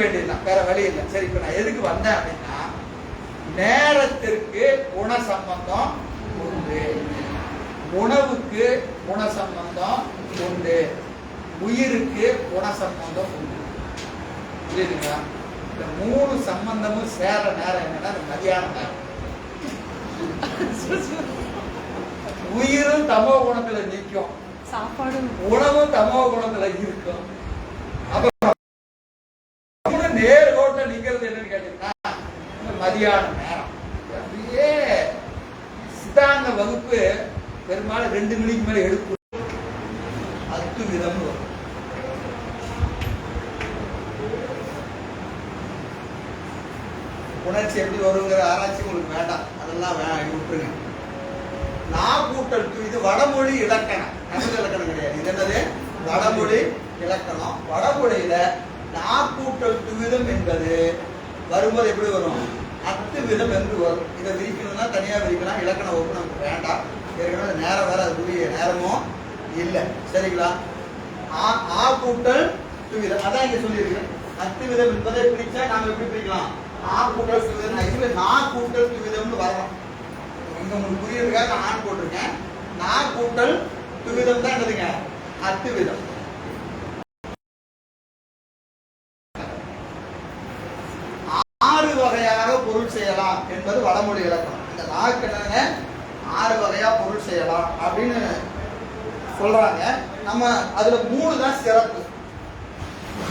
வேண்டியதுதான். வேற வழி இல்லை. சரி இப்ப நான் எதுக்கு வந்தேன் அப்படின்னா நேரத்திற்கு குண சம்பந்தம் உண்டு. உணவுக்கு குண சம்பந்தம் உண்டு. உயிருக்கு குண சம்பந்தம் உண்டு. புரியுதுங்களா? இந்த மூணு சம்பந்தமும் சேர நேரம் என்னன்னா மதியான நேரம். உயிரும் தமோ குணத்துல நிற்கும். சாப்பாடு உணவும் தமோ குணத்துல இருக்கும் அப்ப மூணு நேர் ரோட்ல நிக்கிறது என்னன்னு கேட்டீங்கன்னா இந்த மதியான நேரம். அப்படியே சித்தாந்த வகுப்பு பெரும்பாலும் ரெண்டு மணிக்கு மேலே எடுக்கும் அத்து விதம்னு வரும். உணர்ச்சி எப்படி வருங்கிற ஆராய்ச்சி உங்களுக்கு வேண்டாம். அதெல்லாம் விட்டுருங்க. நான் கூட்டல் து- இது வடமொழி இலக்கணம். தமிழ் இலக்கணம் கிடையாது. இது என்னது? வடமொழி இலக்கணம். வடமொழியில நான் கூட்டல் துவிதம் என்பது வரும்போது எப்படி வரும்? அத்து விதம் என்று வரும் இதை விரிக்கணும்னா தனியா விரிக்கலாம் இலக்கண வகுப்பு நமக்கு வேண்டாம் ஏற்கனவே நேரம் வேற அதுக்குரிய நேரமும் இல்லை. சரிங்களா? ஆ ஆ கூட்டல் துவிதம் அதான் இங்க சொல்லியிருக்கேன் அத்து விதம் என்பதை பிரிச்சா நாம எப்படி பிரிக்கலாம்? ஆ கூட்டல் துவிதம் இதுவே இதுல கூட்டல் துவிதம்னு வரலாம். இங்க உங்களுக்கு புரியுறதுக்காக நான் ஆண் போட்டிருக்கேன். நா கூட்டல் துவிதம் தான் என்னதுங்க? அத்து விதம் ஆறு வகையாக பொருள் செய்யலாம் என்பது வடமொழி இலக்கணம். இந்த நாக்கு என்னங்க? ஆறு வகையாக பொருள் செய்யலாம் அப்படின்னு சொல்றாங்க. நம்ம அதுல மூணு தான் சிறப்பு.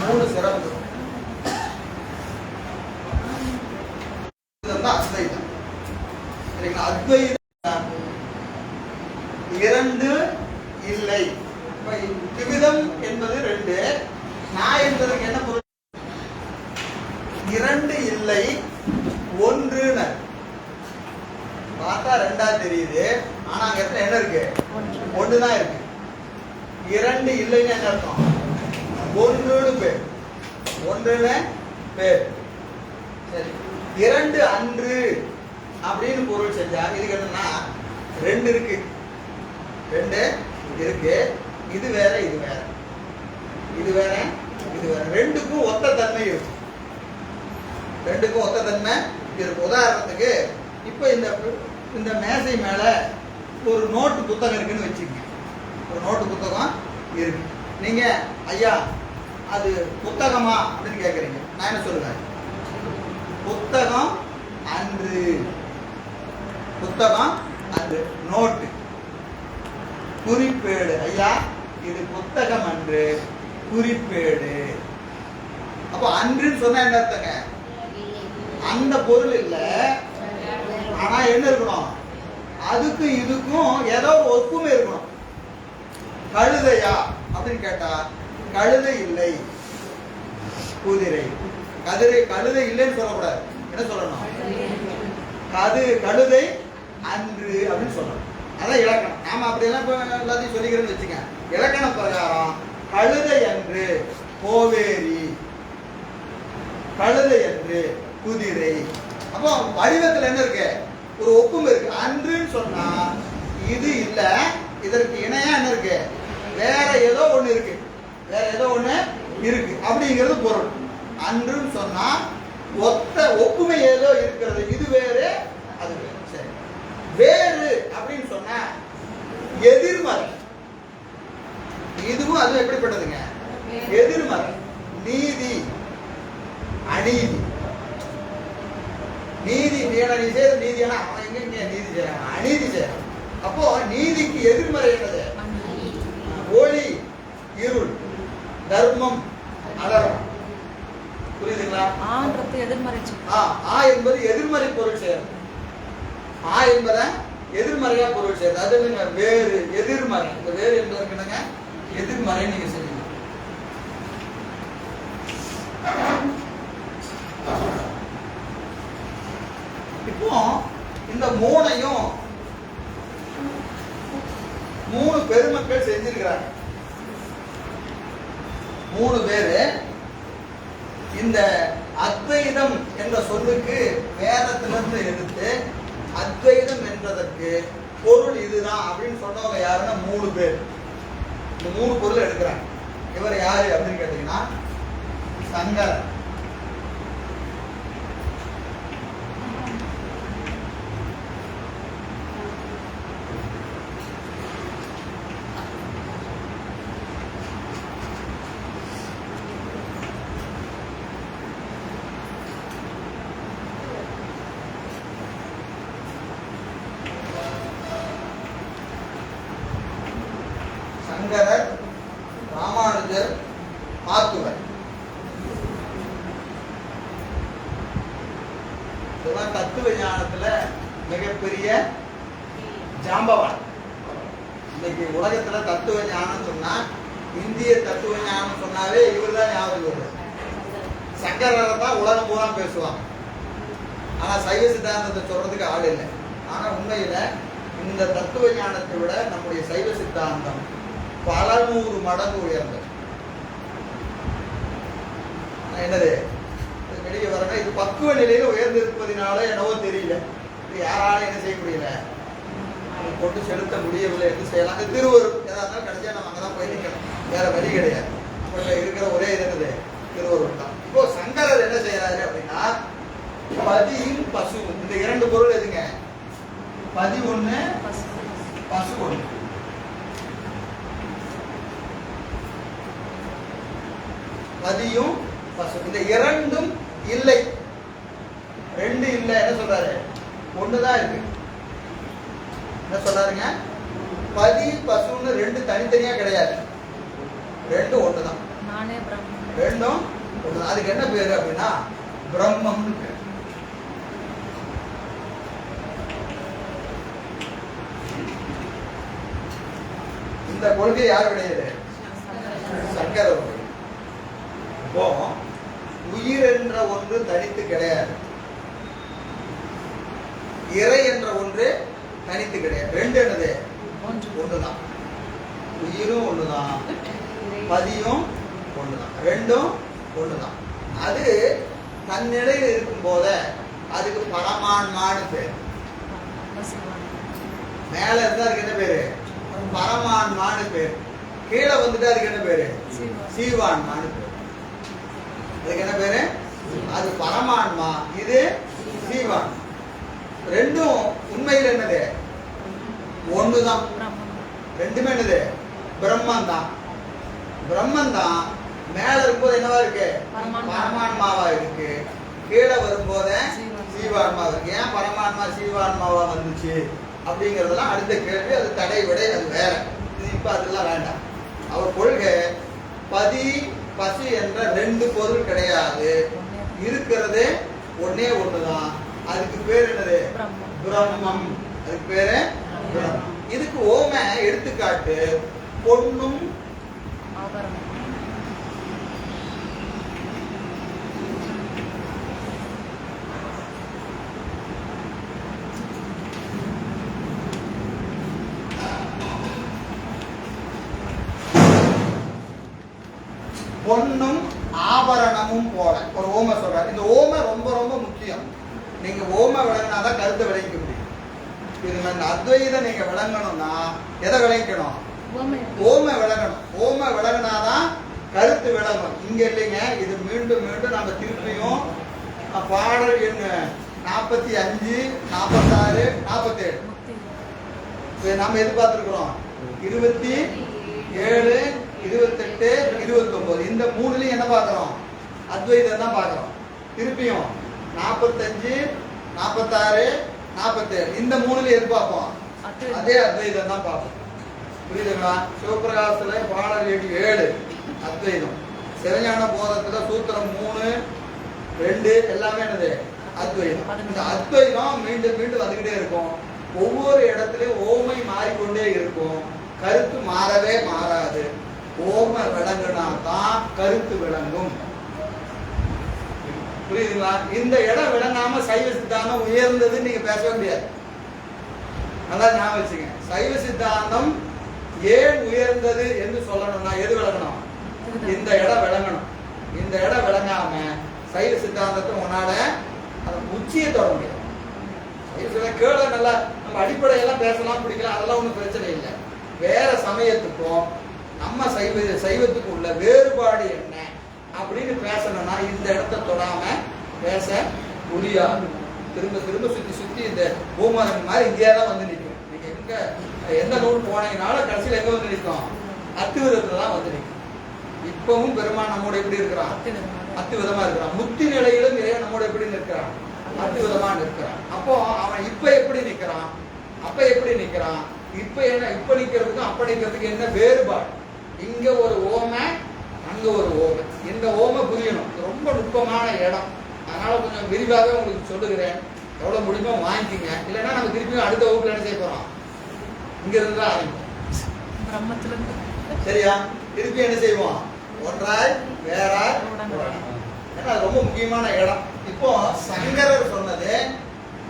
மூணு சிறப்பு. இதுதான் அத்வைதம். சரிங்களா? அத்வைதம் இரண்டு இல்லை இப்ப திவிதம் என்பது ரெண்டு நான் என்பதற்கு என்ன பொருள் இரண்டு இல்லை ஒன்றுன்னு பார்த்தா ரெண்டா தெரியுது ஆனா அங்க இடத்துல என்ன இருக்கு ஒண்ணுதான் இருக்கு இரண்டு இல்லைன்னு என்ன அர்த்தம் ஒன்றுன்னு பேர் ஒன்றுன்னு பேர் சரி இரண்டு அன்று அப்படின்னு பொருள் செஞ்சா இதுக்கு என்னன்னா ரெண்டு இருக்கு. ரெண்டு இருக்கு. இது வேற இது வேற. இது வேற இது வேற. ரெண்டுக்கும் ஒத்த தன்மை இருக்கும். ரெண்டுக்கும் ஒத்த தன்மை இருக்கும். உதாரணத்துக்கு இப்போ இந்த இந்த மேசை மேல ஒரு நோட்டு புத்தகம் இருக்குன்னு வச்சுக்கோங்க. ஒரு நோட்டு புத்தகம் இருக்கு. நீங்க ஐயா அது புத்தகமா? அப்படின்னு கேட்குறீங்க நான் என்ன சொல்லுவேன்? புத்தகம் அன்று. புத்தகம் அன்று. நோட்டு. குறிப்பேடு. ஐயா இது புத்தகம் அன்று. குறிப்பேடு. அப்போ அன்றுன்னு சொன்னா என்ன அர்த்தங்க? அந்த பொருள் இல்ல. ஆனா என்ன இருக்கணும்? அதுக்கும் இதுக்கும் ஏதோ ஒப்புமை இருக்கணும். கழுதையா? அப்படின்னு கேட்டா கழுதை இல்லை. குதிரை. கதிரை கழுதை இல்லைன்னு சொல்லக்கூடாது. என்ன சொல்லணும்? கது கழுதை அன்று அப்படின்னு சொல்லணும். அதான் இலக்கணம். நாம அப்படியெல்லாம் இப்போ எல்லாத்தையும் சொல்லிக்கிறேன்னு வச்சுக்க இலக்கண பிரகாரம் கழுதை அன்று கோவேரி கழுதை அன்று குதிரை. அப்போ வடிவத்தில் என்ன இருக்கு? ஒரு ஒப்புமை இருக்கு. அன்றுன்னு சொன்னா இது இல்ல இதற்கு இணையா என்ன இருக்கு? வேற ஏதோ ஒண்ணு இருக்கு. வேற ஏதோ ஒண்ணு இருக்கு. அப்படிங்கிறது பொருள். அன்றுன்னு சொன்னா ஒத்த ஒப்புமை ஏதோ இருக்கிறது. இது வேறு அது வேறு. சரி. வேறு அப்படின்னு சொன்னா எதிர்மறை. இதுவும் அதுவும் எப்படிப்பட்டது எதிர்மறை நீதி அநீதி நீதி நீ செய்த நீதியான அவன் எங்க இங்க நீதி செய்யறான் அநீதி செய்யறான் அப்போ நீதிக்கு எதிர்மறை என்னது ஒளி இருள் தர்மம் அதர்மம் புரியுதுங்களா ஆன்றது எதிர்மறைச்சு ஆ ஆ என்பது எதிர்மறை பொருள் சேரும் ஆ என்பதை எதிர்மறையா பொருள் செய்யறது அது நீங்க வேறு எதிர்மறை. இந்த வேறு என்பதற்கு என்னங்க? எதிர்மறை நீங்க செய்யணும் இப்போ இந்த மூணையும் மூணு பெருமக்கள் செஞ்சிருக்கிறாங்க. மூணு பேரு இந்த அத்வைதம் என்ற சொல்லுக்கு வேதத்திலிருந்து எடுத்து அத்வைதம் என்பதற்கு பொருள் இதுதான் அப்படின்னு சொன்னவங்க யாருன்னா மூணு பேர். இந்த மூணு பொருள் எடுக்கிறாங்க. இவர் யாரு அப்படின்னு கேட்டீங்கன்னா சங்கரன். அங்கரர் ராமானுஜர் ஆத்துவர் இதெல்லாம் தத்துவ ஞானத்துல மிகப்பெரிய ஜாம்பவான். இன்னைக்கு உலகத்துல தத்துவ ஞானம் சொன்னா இந்திய தத்துவ ஞானம் சொன்னாலே இவர் தான் ஞாபகம் வருது சங்கரரை தான் உலகம் பூரா பேசுவாங்க. ஆனா சைவ சித்தாந்தத்தை சொல்றதுக்கு ஆள் இல்லை. ஆனா உண்மையில இந்த தத்துவ ஞானத்தை விட நம்முடைய சைவ சித்தாந்தம் பல நூறு மடங்கு உயர்ந்தது. என்னது? வெளியே வரணும் இது பக்குவ நிலையில உயர்ந்திருப்பதினால என்னவோ தெரியல. இது யாராலும் என்ன செய்ய முடியல? கொண்டு செலுத்த முடியவில்லை என்று செய்யலாம். அது திருவருள். எதா இருந்தாலும் கடைசியாக நம்ம அங்கதான் போய் நிற்கணும் வேற வழி கிடையாது. நம்மள்ட்ட இருக்கிற ஒரே இது என்னது? திருவருள் தான். இப்போ சங்கரர் என்ன செய்யறாரு அப்படின்னா பதியும் பசு. இந்த இரண்டு பொருள் எதுங்க? பதி ஒன்று பசு. பசு பதியும் பசு. இந்த இரண்டும் இல்லை. ரெண்டு இல்லை என்ன சொல்றாரு? ஒண்ணுதான் இருக்கு. என்ன சொல்றாருங்க பதி பசுன்னு ரெண்டு தனித்தனியா கிடையாது. ரெண்டு ஒண்ணுதான். நானே பிரம்மம் ரெண்டும் ஒண்ணுதான். அதுக்கு என்ன பேரு அப்படின்னா பிரம்மம்னு பேரு. இந்த கொள்கை யாருடையது சங்கரவர்கள் இப்போ உயிர் என்ற ஒன்று தனித்து கிடையாது. இறை என்ற ஒன்று தனித்து கிடையாது. ரெண்டு என்னது? ஒண்ணுதான். உயிரும் ஒண்ணுதான். பதியும் ஒண்ணுதான். ரெண்டும் ஒண்ணுதான். அது தன்னிலையில் இருக்கும் போத அதுக்கு பரமான்மான்னு பேர். மேல இருந்தா அதுக்கு என்ன பேரு? பரமான்மான்னு பேர். கீழே வந்துட்டு அதுக்கு என்ன பேரு? சீவா. சீவான்மான்னு பேர். அதுக்கு என்ன பேரு? அது பரமான்மா இது சீவான் ரெண்டும் உண்மையில் என்னது? ஒண்ணுதான். ரெண்டுமே என்னது? பிரம்மன் தான் பிரம்மன் தான் மேல இருக்கும்போது என்னவா இருக்கு? பரமான்மா. பரமான்மாவா இருக்கு. கீழே வரும்போது ஜீவான்மா. சீவான்மா இருக்கு. ஏன் பரமான்மா சீவான்மாவா வந்துச்சு? அப்படிங்கறதெல்லாம் அடுத்த கேள்வி அது தடை விடை அது வேற. இது இப்ப அதெல்லாம் வேண்டாம். அவர் கொள்கை பதி பசு என்ற ரெண்டு பொருள் கிடையாது. இருக்கிறது ஒண்ணே ஒண்ணுதான். அதுக்கு பேர் என்னது? பிரம்மம். அதுக்கு பேரு இதுக்கு ஓம எடுத்துக்காட்டு பொன்னும் பொன்னும் ஆபரணமும் போல. ஒரு ஓம சொல்றாரு. இந்த ஓம ரொம்ப ரொம்ப முக்கியம். நீங்க ஓம விளங்கினாதான் கருத்தை விளங்கிக்க முடியும். இது இந்த அத்வைதம் நீங்க விளங்கணும்னா எதை விளங்கிக்கணும்? ஓமை. விளங்கணும். ஓம விளங்கினாதான் கருத்து விளங்கும். இங்க இல்லைங்க. இது மீண்டும் மீண்டும் நம்ம திருப்பியும் பாடல் எண் நாற்பத்தி அஞ்சு நாற்பத்தாறு நாற்பத்தேழு முக்தி இதை நாம எதிர்பார்த்திருக்கிறோம். இருபத்தி ஏழு இருபத்தெட்டு இருபத்தொன்பது இந்த மூணுலயும் என்ன பார்க்கிறோம்? அத்வைதம் தான் பார்க்கிறோம். திருப்பியும் நாற்பத்தஞ்சு நாற்பத்தாறு நாற்பத்தேழு இந்த மூணுல எது பார்ப்போம். அதே அத்வைதம் தான் பார்ப்போம். புரியுதுங்களா? சிவபிரகாசத்துல பாடல் ஏழு அத்வைதம். சிவஞான போதத்துல சூத்திரம் மூணு ரெண்டு எல்லாமே என்னது? அத்வைதம். இந்த அத்வைதம் மீண்டும் மீண்டும் வந்துகிட்டே இருக்கும். ஒவ்வொரு இடத்துலயும் ஓமை மாறிக்கொண்டே இருக்கும். கருத்து மாறவே மாறாது. ஓம விளங்குனா தான் கருத்து விளங்கும். புரியுதுங்களா? இந்த இடம் விளங்காம சைவ சித்தாந்தம் உயர்ந்தது நீங்க பேசவே முடியாது. நல்லா ஞாபகம் வச்சுங்க. சைவ சித்தாந்தம் ஏன் உயர்ந்தது என்று சொல்லணும்னா எது விளங்கணும்? இந்த இடம் விளங்கணும். இந்த இடம் விளங்காம சைவ சித்தாந்தத்தை உன்னால அதை உச்சியை தொட முடியாது. கேள நல்லா நம்ம அடிப்படையெல்லாம் பேசலாம் பிடிக்கலாம் அதெல்லாம் ஒன்றும் பிரச்சனை இல்லை. வேற சமயத்துக்கும் நம்ம சைவ சைவத்துக்கு உள்ள வேறுபாடு என்ன அப்படின்னு பேசணும்னா இந்த இடத்த தொடாம பேச முடியாது. திரும்ப திரும்ப சுத்தி சுத்தி இந்த பூமரம் மாதிரி இங்கேயே தான் வந்து நிற்கும் நீங்க எங்க எந்த நூல் போனீங்கனாலும் கடைசியில் எங்க வந்து நிற்கும் அத்துவிதத்துல தான் வந்து நிற்கும் இப்பவும் பெருமான் நம்மோட எப்படி இருக்கிறான்? அத்துவிதமா அத்து இருக்கிறான். முத்தி நிலையிலும் இறைவன் நம்மோட எப்படி நிற்கிறான்? அத்துவிதமா நிற்கிறான். அப்போ அவன் இப்ப எப்படி நிற்கிறான்? அப்ப எப்படி நிற்கிறான்? இப்ப என்ன இப்ப நிக்கிறதுக்கும் அப்ப நிக்கிறதுக்கு என்ன வேறுபாடு? இங்க ஒரு ஓமை அங்க ஒரு ஓமை. இந்த ஓமை புரியணும்? ரொம்ப நுட்பமான இடம். அதனால கொஞ்சம் விரிவாகவே உங்களுக்கு சொல்லுகிறேன். எவ்வளவு முடியுமோ வாங்கிக்கோங்க. இல்லைன்னா நம்ம திருப்பி அடுத்த வகுப்புல என்ன செய்ய போறோம்? இங்க இருந்து தான் ஆரம்பிப்போம். சரியா? திருப்பி என்ன செய்வோம்? ஒன்றாய் வேறாய். ஏன்னா அது ரொம்ப முக்கியமான இடம். இப்போ சங்கரர் சொன்னது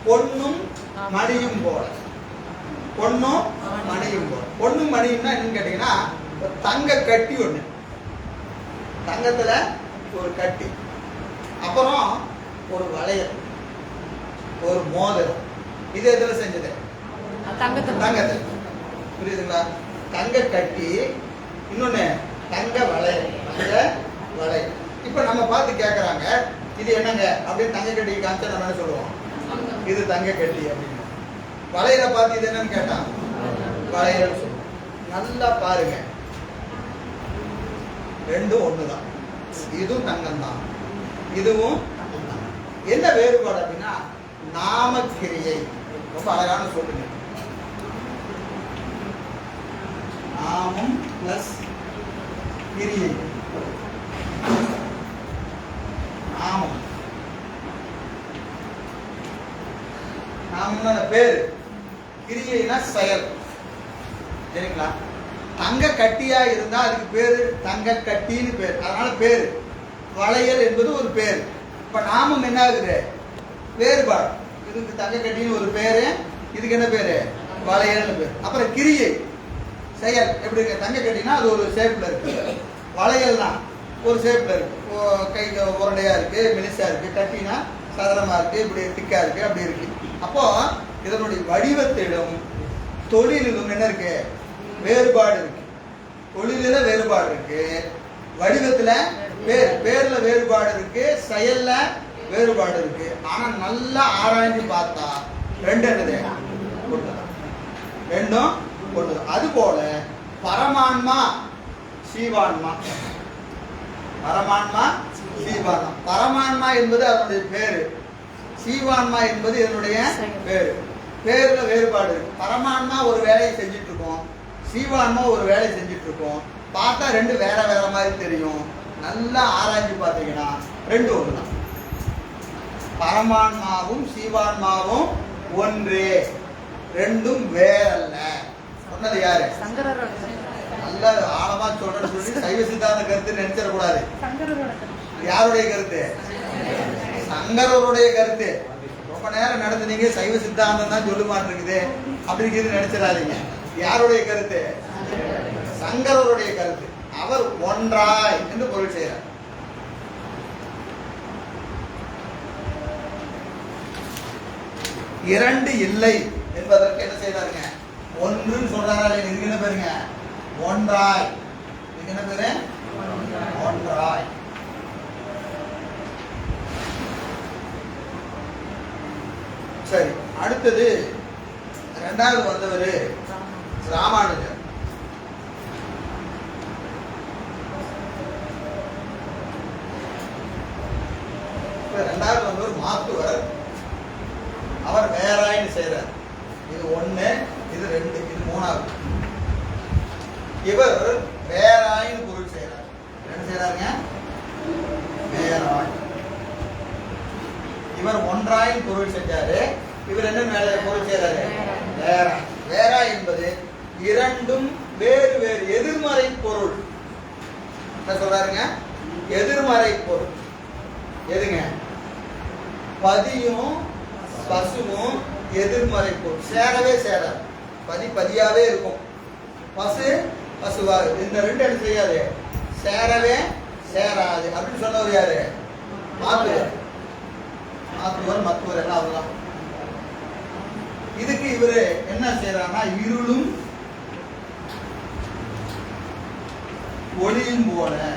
பொன்னும் மணியும் போல. பொன்னும் மணியும். போல. பொன்னும் மணியும்னா என்னன்னு கேட்டீங்கன்னா தங்க கட்டி ஒண்ணு. தங்கத்துல ஒரு கட்டி. அப்புறம் ஒரு வளையல். ஒரு மோதிரம் இது எதுல செஞ்சது? தங்கத்தில். தங்கத்தில். புரியுதுங்களா? தங்க கட்டி இன்னொன்னு தங்க வளையல். தங்க வளையல். இப்போ நம்ம பார்த்து கேட்குறாங்க இது என்னங்க? அப்படின்னு தங்க கட்டி காமிச்சா நம்ம என்ன சொல்லுவோம்? இது தங்க கட்டி அப்படின்னு. வளையலை பார்த்து இது என்னன்னு கேட்டான் வளையல் சொல்லுவோம். நல்லா பாருங்க. ரெண்டும் ஒண்ணுதான். இதுவும் தங்கம் தான் இதுவும் தான் என்ன வேறுபாடு அப்படின்னா நாமக்கிரியை. ரொம்ப அழகான சொல்லுங்க. நாமம் பிளஸ் கிரியை. நாமம். நாமம்னா பேர். கிரியைனா செயல். சரிங்களா? தங்க கட்டியாக இருந்தால் அதுக்கு பேர் தங்க கட்டின்னு பேர். அதனால் பேர். வளையல் என்பது ஒரு பேர். இப்போ நாமும் என்ன ஆகுது வேறுபாடு. இதுக்கு தங்க கட்டின்னு ஒரு பேர். இதுக்கு என்ன பேர்? வளையல்னு பேர். அப்புறம் கிரியை. செயல். எப்படி இருக்கு? தங்க கட்டினா அது ஒரு ஷேப்பில் இருக்கு. வளையல்னா ஒரு ஷேப்பில் இருக்கு. ஓ- கை உரண்டையாக இருக்குது மெலிசாக இருக்குது கட்டினா சதுரமாக இருக்குது இப்படி திக்காக இருக்குது அப்படி இருக்கு. அப்போது இதனுடைய வடிவத்திலும் தொழிலிலும் என்ன இருக்கு? வேறுபாடு இருக்கு. தொழிலில வேறுபாடு இருக்கு. வடிவத்துல வேறு பேர்ல வேறுபாடு இருக்கு. செயல்ல வேறுபாடு இருக்கு. ஆனா நல்லா ஆராய்ஞ்சு பார்த்தா ரெண்டு என்னது. ரெண்டும் ஒண்ணுதான். அது போல பரமான்மா சீவான்மா. பரமான்மா சீவான்மா. பரமான்மா என்பது அதனுடைய பேரு. சீவான்மா என்பது இதனுடைய செயல். பேரு. பேர்ல வேறுபாடு இருக்கு. பரமான்மா ஒரு வேலையை செஞ்சுட்டு இருக்கோம். சீவான்மா ஒரு வேலையை செஞ்சுட்டு இருக்கோம் பார்த்தா ரெண்டு வேற வேற மாதிரி தெரியும். நல்லா ஆராய்ஞ்சு பார்த்தீங்கன்னா ரெண்டு ஒண்ணுதான். பரமான்மாவும் சீவான்மாவும் ஒன்றே. ரெண்டும் வேறல்ல. சொன்னது யாரு? நல்ல ஆழமா சொல்றேன்னு சொல்லி சைவ சித்தாந்த கருத்து நினைச்சிடக்கூடாது. யாருடைய கருத்து? சங்கரருடைய கருத்து. ரொம்ப நேரம் நடந்துனீங்க. சைவ சித்தாந்தம் தான் சொல்லு மாட்டிருக்குது அப்படிங்கிறது நினைச்சிடாதீங்க. யாருடைய கருத்து? சங்கரருடைய கருத்து. அவர் ஒன்றாய் என்று பொருள் செய்கிறார். இரண்டு இல்லை என்பதற்கு என்ன செய்தாருங்க? ஒன்றுன்னு சொல்றாரா இல்லையா? இதுக்கு என்ன பேருங்க? ஒன்றாய். இதுக்கு என்ன பேரு? ஒன்றாய். சரி அடுத்தது ரெண்டாவது வந்தவர் ராமானுஜர். இப்ப ரெண்டாவது மாத்துவர். அவர் வேறாயின்னு செய்கிறார் இது ஒன்று இது ரெண்டு இது மூணாவது. இவர் வேறாயின்னு பொருள் செய்கிறார் என்ன செய்றாருங்க? வேறாய். இவர் ஒன்றாயின் பொருள் செஞ்சாரு. இவர் என்ன மேல பொருள் செய்கிறாரு வேற வேற என்பது இரண்டும் வேறு வேறு எதிர்மறை பொருள். என்ன சொல்றாருங்க? எதிர்மறை பொருள். எதுங்க? பதியும் பசுவும் எதிர்மறை பொருள். சேரவே சேராது. பதி பதியாவே இருக்கும். பசு பசுவாக இந்த ரெண்டு என்ன செய்யாது சேரவே சேராது. அப்படின்னு சொன்னவர் யாரு? மாத்துவர் மாத்துவர் மத்துவர் எல்லாம் அவர்தான். இதுக்கு இவரு என்ன செய்யறாருன்னா இருளும் ஒளியும் போல.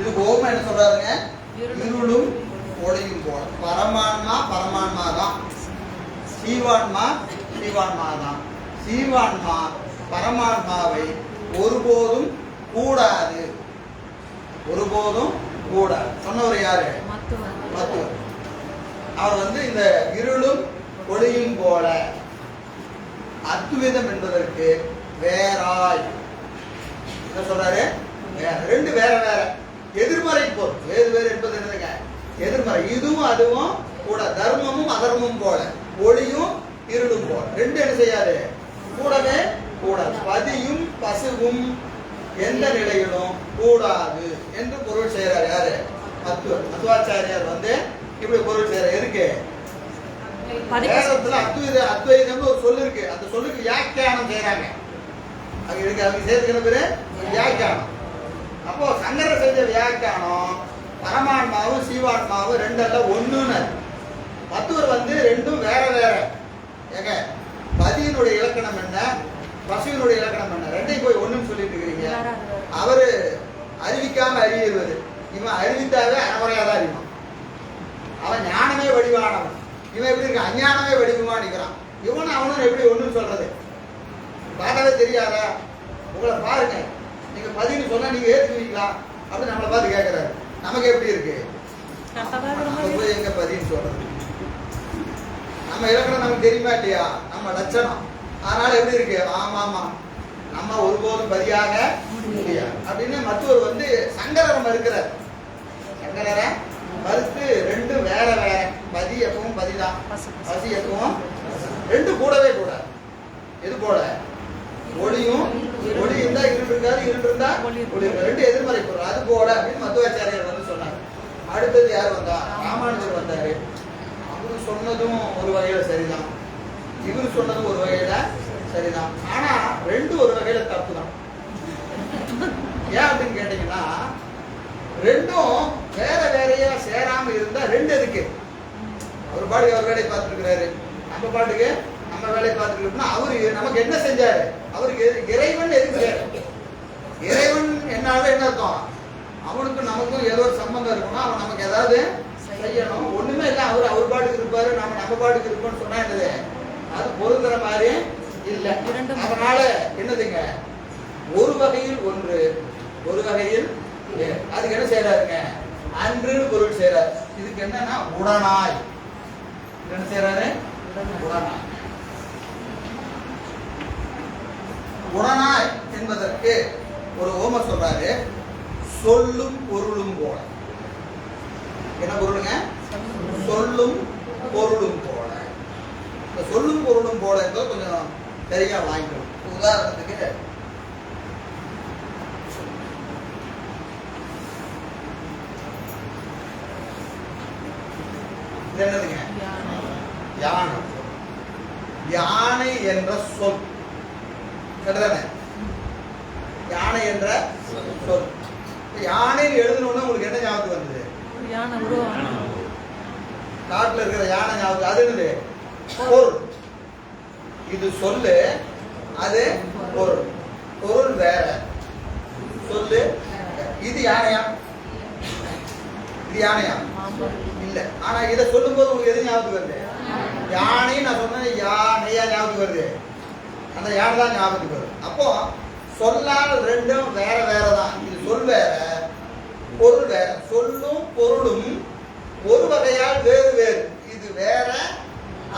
இதுக்கு ஓம என்ன சொல்றாருங்க? இருளும். ஒளியும் போல. பரமான்மா பரமான்மா தான். சீவான்மா சீவான்மா தான். சீவான்மா பரமான்மாவை ஒருபோதும் கூடாது. ஒருபோதும் கூடாது. சொன்னவர் யாரு? மத்துவர். அவர் வந்து இந்த இருளும் ஒளியும் போல அத்விதம் என்பதற்கு வேறாய். என்ன சொல்றாரு? வேற. ரெண்டு வேற வேற. எதிர்மறை போல். வேறு வேறு என்பது என்னதுங்க? எதிர்மறை. இதுவும் அதுவும் கூட தர்மமும் அதர்மமும் போல. ஒளியும் இருளும் போல. ரெண்டு என்ன செய்யாது? கூடவே கூடாது பதியும் பசுவும் எந்த நிலையிலும் கூடாது. என்று பொருள் செய்கிறார் யாரு? அத்துவ அத்துவாச்சாரியார் வந்து இப்படி பொருள் எதுக்கு? பதிப்பு வேதத்துல அத்வைத அத்வைதம்னு ஒரு சொல்லு இருக்கு. அந்த சொல்லுக்கு வியாக்கியானம் செய்யறாங்க அது இருக்கு அவங்க சேர்த்துக்கிற பேரு? வியாக்கியானம். அப்போ சங்கரர் செஞ்ச வியாக்கியானம் பரமான்மாவும் சீவான்மாவும் ரெண்டெல்லாம் ஒண்ணுன்னு மத்துவர் வந்து ரெண்டும் வேற வேற. ஏங்க பதியினுடைய இலக்கணம் என்ன? பசுவினுடைய இலக்கணம் என்ன? ரெண்டையும் போய் ஒண்ணுன்னு சொல்லிட்டு இருக்கிறீங்க. அவரு அறிவிக்காம அறியுவது இவன் அறிவித்தாவே அறமுறையாதான் அறிவான். அவன் ஞானமே வடிவானவன். இவன் எப்படி இருக்க அஞ்ஞானமே வடிவமா நிற்கிறான் அவனும் எப்படி ஒண்ணுன்னு சொல்றது? பார்த்தாவே தெரியாதா? உங்களை பாருங்க. நீங்க பதின்னு சொன்னா நீங்க ஏத்துக்குவீங்களா அப்படின்னு நம்மளை பார்த்து கேட்கறாரு நமக்கு எப்படி இருக்கு? எங்க பதின்னு சொல்றது? நம்ம இலக்கணம் நமக்கு தெரியுமா இல்லையா? நம்ம லட்சணம். அதனால எப்படி இருக்கு? ஆமா ஆமா. நம்ம ஒருபோதும் பதியாக முடியாது அப்படின்னு மருத்துவர் வந்து சங்கரரை மறுக்கிறார் சங்கரரை? மறுத்து ரெண்டும் வேற வேற. பதி எப்பவும் பதிதான். பசி எப்பவும் ரெண்டு கூடவே கூடாது. எது போல? ஒளியும் ஒளி இருந்தா இருண்டு இருக்காது இருண்டு இருந்தா ஒளி ரெண்டு எதிர்மறை பொருள். அது போல அப்படின்னு மத்துவாச்சாரியார் வந்து சொன்னார். அடுத்தது யார் வந்தா? ராமானுஜர் வந்தாரு. அவரு சொன்னதும் ஒரு வகையில சரிதான். இவரு சொன்னதும் ஒரு வகையில சரிதான். ஆனா ரெண்டு ஒரு வகையில தப்பு தான் ஏன் அப்படின்னு கேட்டீங்கன்னா ரெண்டும் வேற வேறையா சேராம இருந்தா ரெண்டு இருக்கு அவர் பாட்டுக்கு அவர் வேலையை பார்த்துருக்கிறாரு. நம்ம பாட்டுக்கு நம்ம வேலையை பார்த்துருக்கோம்னா அவரு நமக்கு என்ன செஞ்சாரு? அவருக்கு இறைவன் எதுக்கு இறைவன் என்னால என்ன அர்த்தம்? அவனுக்கும் நமக்கும் ஏதோ ஒரு சம்பந்தம் இருக்கணும் அவன் நமக்கு ஏதாவது செய்யணும். ஒண்ணுமே இல்லை. அவர் அவர் பாட்டுக்கு இருப்பாரு நம்ம நம்ம பாட்டுக்கு இருப்போம்னு சொன்னா என்னது? அது பொருந்துற மாதிரி இல்ல. அதனால என்னதுங்க? ஒரு வகையில் ஒன்று ஒரு வகையில். அதுக்கு என்ன செய்யறாருங்க அன்றுன்னு பொருள் செய்யறாரு இதுக்கு என்னன்னா உடனாய். என்ன செய்யறாரு உடனாய். உடனாய் என்பதற்கு ஒரு ஓம சொல்றாரு. சொல்லும் பொருளும் போல. என்ன பொருளுங்க? சொல்லும் பொருளும் போல. இந்த சொல்லும் பொருளும் போல என்பது கொஞ்சம் சரியா வாங்கிக்கணும். உதாரணத்துக்கு இது என்னதுங்க? யானை. யானை என்ற சொல். சரிதானே யானை என்ற சொல். யானைன்னு எழுதணும்னா உங்களுக்கு என்ன ஞாபகத்துக்கு வந்தது? யானை காட்டுல இருக்கிற யானை ஞாபகம் அது என்னது? பொருள். இது சொல்லு அது பொருள். பொருள் வேற. சொல்லு இது யானையா? இது யானையா? இல்லை. ஆனா இதை சொல்லும்போது உங்களுக்கு எது ஞாபகத்துக்கு வருது? யானை நான் சொன்னேன் யானையா ஞாபகத்துக்கு வருது. அந்த யானை தான் ஞாபகத்துக்கு வருது. அப்போ சொல்லால் ரெண்டும் வேற வேற தான். இது சொல் வேற பொருள் வேற. சொல்லும் பொருளும் ஒரு வகையால் வேறு வேறு. இது வேற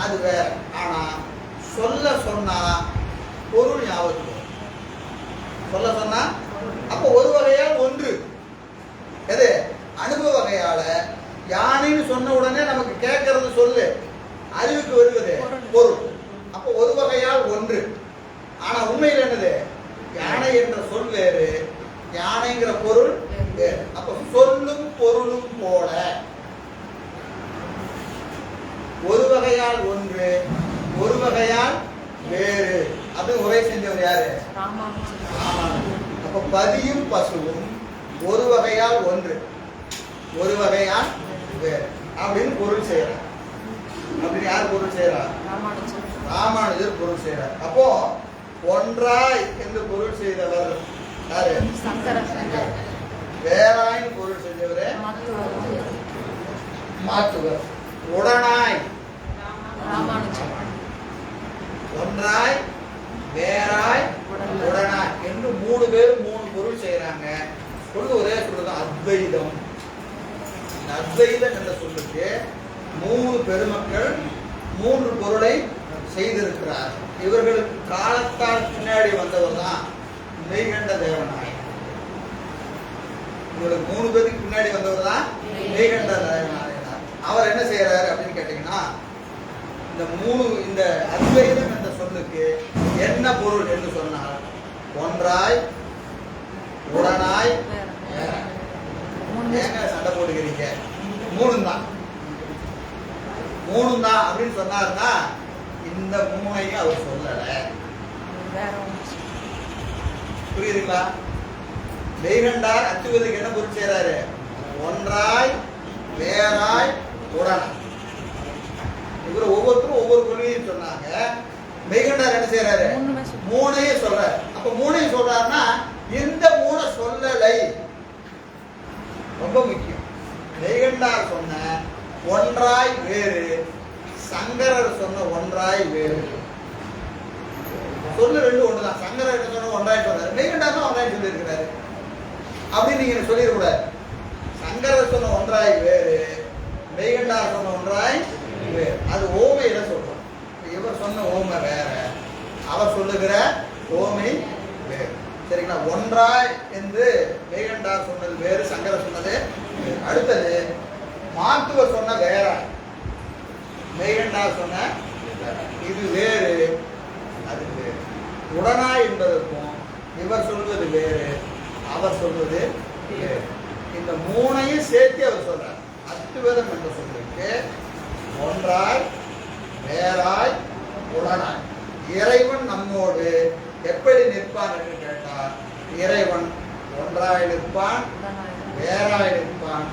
அது வேற. ஆனா சொல்ல சொன்னா பொருள் ஞாபகத்துக்கு வரும். சொல்ல சொன்னா அப்போ ஒரு வகையால் ஒன்று எது அனுபவ வகையால யானைன்னு சொன்ன உடனே நமக்கு கேட்கறது சொல்லு அறிவுக்கு வருவது பொருள். பொருள் அப்போ ஒரு வகையால் ஒன்று ஆனா உண்மையில் என்னது யானை என்ற சொல் வேறு யானைங்கிற பொருள் வேறு அப்ப சொல்லும் பொருளும் போல ஒரு வகையால் ஒன்று ஒரு வகையால் வேறு. அது உரை செஞ்சவர் யாரு. அப்ப பதியும் பசுவும் ஒரு வகையால் ஒன்று ஒரு வகையால் வேறு. அப்படின்னு பொருள் செய்யறார். அப்படின்னு யார் பொருள் செய்யறார்? ராமானுஜர் பொருள் செய்யறார். அப்போ ஒன்றாய் என்று பொருள் செய்தவர் யாரு? வேறாய்னு பொருள் செஞ்சவர் மாற்றுவர். உடனாய். ஒன்றாய் வேறாய் உடனாய். என்று மூணு பேர் மூணு பொருள் செய்யறாங்க பொருள் ஒரே சொல்றது அத்வைதம். அத்வைதம் என்ற சொல்லுக்கு மூணு பெருமக்கள் மூன்று பொருளை செய்திருக்கிறார். இவர்களுக்கு காலத்தால் பின்னாடி வந்தவர் தான் நெய்கண்ட தேவனாய். உங்களுக்கு மூணு பேருக்கு பின்னாடி வந்தவர் தான் நெய்கண்ட தேவனாய். அவர் என்ன செய்யறாரு அப்படின்னு கேட்டீங்கன்னா இந்த மூணு இந்த அத்வைதம் என்ற சொல்லுக்கு என்ன பொருள் என்று சொன்னால் ஒன்றாய் உடனாய் சண்டை போட்டுக்கிறீங்க? மூணு தான் மூணு தான் அப்படின்னு சொன்னாருன்னா இந்த மூணையும் அவர் சொல்லல. புரியுதுங்களா? மெய்கண்டார் அச்சுவதுக்கு என்ன பொருள் செய்யறாரு ஒன்றாய் வேறாய் உடனாய். இவர் ஒவ்வொருத்தரும் ஒவ்வொரு கொள்கையும் சொன்னாங்க. மெய்கண்டார் என்ன செய்யறாரு. மூணையும் சொல்றாரு. அப்ப மூணையும் சொல்றாருன்னா இந்த மூணை சொல்லலை? ரொம்ப முக்கியம். மெய்கண்டார் சொன்ன ஒன்றாய் வேறு சங்கரர் சொன்ன ஒன்றாய் வேறு. சொல்லு ரெண்டு ஒண்ணுதான். சங்கரர் என்ன சொன்ன ஒன்றாய் சொன்னாரு. மெய்கண்டார் தான் ஒன்றாய் சொல்லியிருக்கிறாரு. அப்படின்னு நீங்க சொல்லிடக்கூடாது. சங்கரர் சொன்ன ஒன்றாய் வேறு மெய்கண்டார் சொன்ன ஒன்றாய் வேறு அது ஓமையில சொல்றோம். இவர் சொன்ன ஓமை வேற. அவர் சொல்லுகிற ஓமை வேறு. சரிங்களா? ஒன்றாய் என்று வேகண்டார் சொன்னது வேறு சங்கர சொன்னது அடுத்தது மாத்துவர் சொன்ன வேற. மெய்கண்டார் சொன்ன வேற. இது வேறு அது வேறு. உடனாய் என்பதற்கும் இவர் சொல்வது வேறு அவர் சொல்வது வேறு. இந்த மூணையும் சேர்த்து அவர் சொல்றார். அத்துவேதம் என்ற சொல்லுக்கு ஒன்றாய் வேறாய் உடனாய். இறைவன் நம்மோடு எப்படி நிற்பான் என்று கேட்டார் இறைவன் ஒன்றாய் நிற்பான் வேறாய் நிற்பான்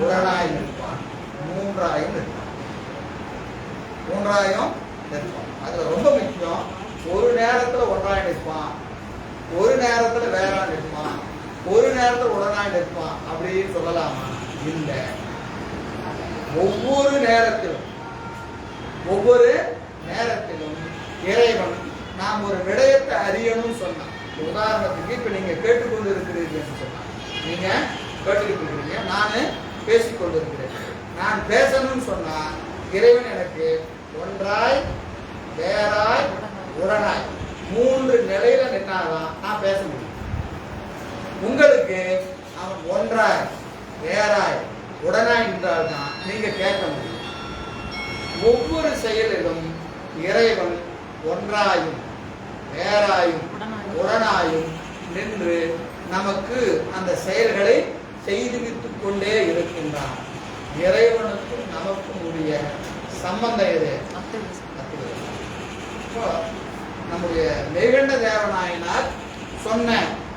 உடனாய் நிற்பான். மூன்றாயும் நிற்பான். மூன்றாயும் நிற்பான். அதுல ரொம்ப முக்கியம் ஒரு நேரத்துல ஒன்றாய் நிற்பான் ஒரு நேரத்துல வேறாய் நிற்பான் ஒரு நேரத்துல உடனாய் நிற்பான் அப்படின்னு சொல்லலாமா? இல்லை. ஒவ்வொரு நேரத்திலும் ஒவ்வொரு நேரத்திலும் இறைவன் நாம் ஒரு விடயத்தை அறியணும்னு சொன்னான். உதாரணத்துக்கு இப்ப நீங்க கேட்டுக்கொண்டு இருக்கிறீர்கள் சொன்னான். நீங்க கேட்டுக்கிட்டு இருக்கிறீங்க நான் பேசிக்கொண்டு இருக்கிறேன் நான் பேசணும்னு சொன்னா இறைவன் எனக்கு ஒன்றாய் வேறாய் உடனாய் மூன்று நிலையில நின்னாதான் நான் பேச முடியும். உங்களுக்கு அவன் ஒன்றாய் வேறாய் உடனாய் நின்றால்தான் நீங்க கேட்க முடியும் ஒவ்வொரு செயலிலும் இறைவன் ஒன்றாயும் வேறாயும் உடனாய். உடனாயும் நின்று நமக்கு அந்த செயல்களை செய்துவித்துக் கொண்டே இருக்கின்றான் இறைவனுக்கும் நமக்கும் உரிய சம்பந்தம் எது. இப்போ நம்முடைய மெய்கண்ட தேவநாயனார் சொன்ன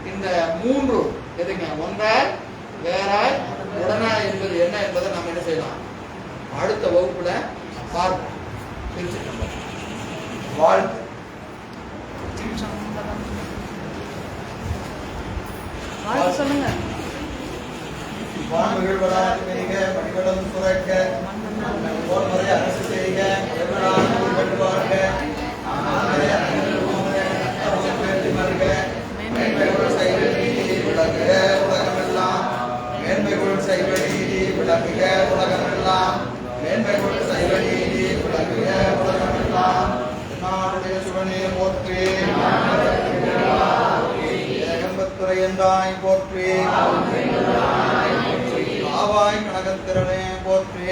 இந்த மூன்று எதுங்க ஒன்றாய் வேறாய் உடனாய் என்பது என்ன என்பதை நம்ம என்ன செய்யலாம்? அடுத்த வகுப்புல பார்ப்போம். வாழ்த்து சொல்லுங்க. போற்றி ஏகம்பத்துரையந்தாய் போற்றி. ஆவாய் கனகத்திறனே போற்றி.